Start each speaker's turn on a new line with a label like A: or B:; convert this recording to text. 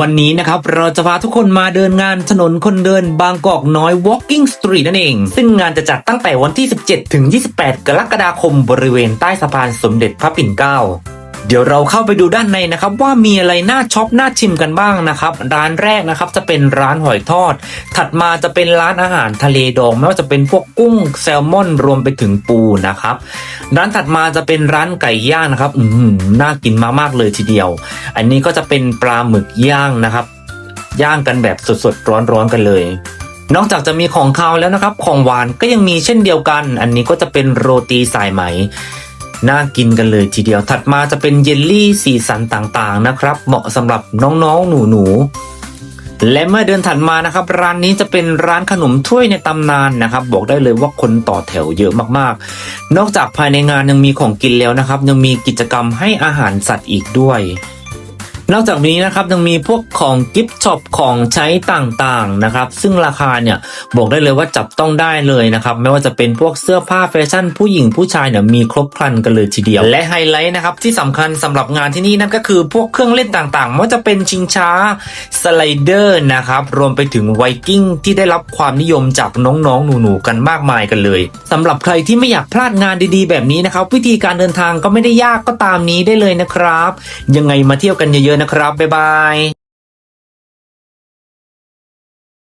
A: วันนี้นะครับเราจะพาทุกคนมาเดินงานถนนคนเดินบางกอกน้อย Walking Street นั่นเอง ซึ่งงานจะจัดตั้งแต่วันที่ 17 ถึง 28 กรกฎาคมบริเวณใต้สะพานสมเด็จพระปิ่นเกล้า เดี๋ยวเราเข้าไปดูด้านในนะครับว่ามีอะไรน่าช็อปน่าชิมกันบ้างนะครับร้านแรกนะครับจะเป็นร้านหอยทอด ถัดมาจะเป็นร้านอาหารทะเลดองไม่ว่าจะเป็นพวกกุ้งแซลมอนรวมไปถึงปูนะครับร้านถัดมาจะเป็นร้านไก่ย่างนะครับอืมน่ากินมามากๆเลยทีเดียว อันนี้ก็จะเป็นปลาหมึกย่างนะครับ ย่างกันแบบสดๆร้อนๆกันเลยนอกจากจะมีของคาวแล้วนะครับ ของหวานก็ยังมีเช่นเดียวกัน อันนี้ก็จะเป็นโรตีสายไหม น่ากินกันเลยทีเดียว ถัดมาจะเป็นเยลลี่สีสันต่างๆนะครับ เหมาะสำหรับน้องๆหนูๆ และเมื่อเดินถัดมานะครับ ร้านนี้จะเป็นร้านขนมถ้วยในตำนานนะครับ บอกได้เลยว่าคนต่อแถวเยอะมากๆ นอกจากภายในงานยังมีของกินแล้วนะครับ ยังมีกิจกรรมให้อาหารสัตว์อีกด้วย นอกจากนี้นะครับยังมีพวกของกิฟต์ช็อปของใช้ต่างๆนะครับ ซึ่งราคาเนี่ยบอกได้เลยว่าจับต้องได้เลยนะครับ ไม่ว่าจะเป็นพวกเสื้อผ้าแฟชั่น ผู้หญิงผู้ชายเนี่ยมีครบครันกันเลยทีเดียว และไฮไลท์นะครับที่สำคัญสำหรับงานที่นี่นั่นก็คือพวกเครื่องเล่นต่างๆไม่ว่าจะเป็นชิงช้าสไลเดอร์นะครับรวมไปถึงไวกิ้งที่ได้รับความนิยมจากน้องๆ หนูๆกันมากมายกันเลยสำหรับใครที่ไม่อยากพลาดงานดีๆ แบบนี้นะครับวิธีการเดินทางก็ไม่ได้ยากก็ตามนี้ได้เลยนะครับ ยังไงมาเที่ยวกันเยอะยอะๆนะครับ บ๊ายบาย